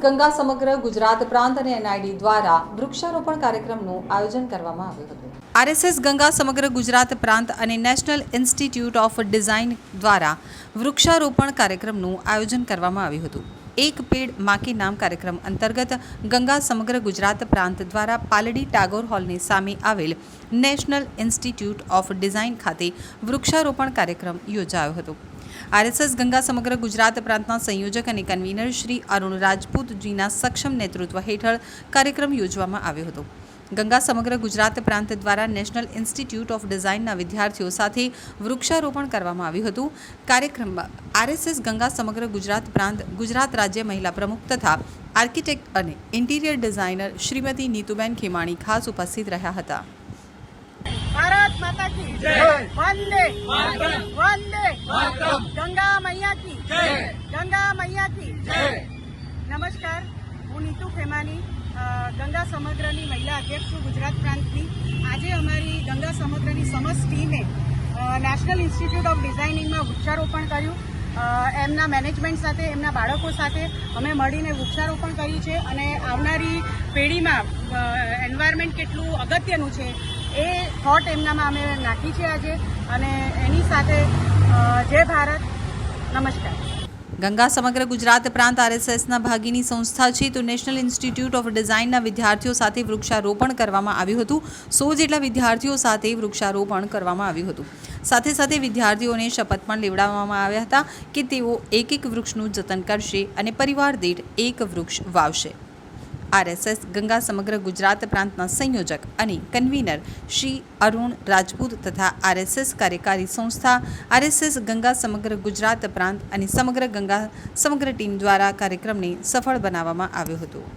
ગંગા સમગ્ર ગુજરાત પ્રાંત અને એનઆઈડી દ્વારા વૃક્ષારોપણ કાર્યક્રમનું આયોજન કરવામાં આવ્યું હતું. આરએસએસ ગંગા સમગ્ર ગુજરાત પ્રાંત અને નેશનલ ઇન્સ્ટિટ્યૂટ ઓફ ડિઝાઇન દ્વારા વૃક્ષારોપણ કાર્યક્રમનું આયોજન કરવામાં આવ્યું હતું. એક પેડ માકી નામ કાર્યક્રમ અંતર્ગત ગંગા સમગ્ર ગુજરાત પ્રાંત દ્વારા પાલડી ટાગોર હોલની સામે આવેલ નેશનલ ઇન્સ્ટિટ્યૂટ ઓફ ડિઝાઇન ખાતે વૃક્ષારોપણ કાર્યક્રમ યોજાયો હતો. આરએસએસ ગંગા સમગ્ર ગુજરાત પ્રાંતના સંયોજક અને કન્વીનર શ્રી અરુણ રાજપૂતજીના સક્ષમ નેતૃત્વ હેઠળ કાર્યક્રમ યોજવામાં આવ્યો હતો. ગંગા સમગ્ર ગુજરાત પ્રાંત દ્વારા નેશનલ ઇન્સ્ટિટ્યૂટ ઓફ ડિઝાઇનના વિદ્યાર્થીઓ સાથે વૃક્ષારોપણ કરવામાં આવ્યું હતું. કાર્યક્રમમાં આરએસએસ ગંગા સમગ્ર ગુજરાત પ્રાંત ગુજરાત રાજ્ય મહિલા પ્રમુખ તથા આર્કિટેક્ટ અને ઇન્ટિરિયર ડિઝાઇનર શ્રીમતી નીતુબેન ખેમાણી ખાસ ઉપસ્થિત રહ્યા હતા. ભારત માતા કી જય. વંદે. વંદે. ગંગા મૈયાથી. ગંગા મૈયાથી. નમસ્કાર. હું નીતુ ખેમાની ગંગા સમગ્રની મહિલા અધ્યક્ષ છું ગુજરાત પ્રાંતની. આજે અમારી ગંગા સમગ્રની સમસ્ત ટીમે નેશનલ ઇન્સ્ટિટ્યૂટ ઓફ ડિઝાઇનિંગમાં વૃક્ષારોપણ કર્યું. એમના મેનેજમેન્ટ સાથે એમના બાળકો સાથે અમે મળીને વૃક્ષારોપણ કર્યું છે અને આવનારી પેઢીમાં એન્વાયરમેન્ટ કેટલું અગત્યનું છે એ થોટ એમનામાં અમે નાખી છે આજે અને એની સાથે જય ભારત. નમસ્કાર. ગંગા સમગ્ર ગુજરાત પ્રાંત આરએસએસના ભાગીની સંસ્થા છે તો નેશનલ ઇન્સ્ટિટ્યૂટ ઓફ ડિઝાઇનના વિદ્યાર્થીઓ સાથે વૃક્ષારોપણ કરવામાં આવ્યું હતું. સો જેટલા વિદ્યાર્થીઓ સાથે વૃક્ષારોપણ કરવામાં આવ્યું હતું. સાથે સાથે વિદ્યાર્થીઓને શપથ પણ લેવડાવવામાં આવ્યા હતા કે તેઓ એક એક વૃક્ષનું જતન કરશે અને પરિવાર દીઠ એક વૃક્ષ વાવશે. આરએસએસ ગંગા સમગ્ર ગુજરાત પ્રાંતના સંયોજક અને કન્વીનર શ્રી અરુણ રાજપૂત તથા આરએસએસ કાર્યકારી સંસ્થા આરએસએસ ગંગા સમગ્ર ગુજરાત પ્રાંત અને સમગ્ર ગંગા સમગ્ર ટીમ દ્વારા કાર્યક્રમને સફળ બનાવવામાં આવ્યો હતો.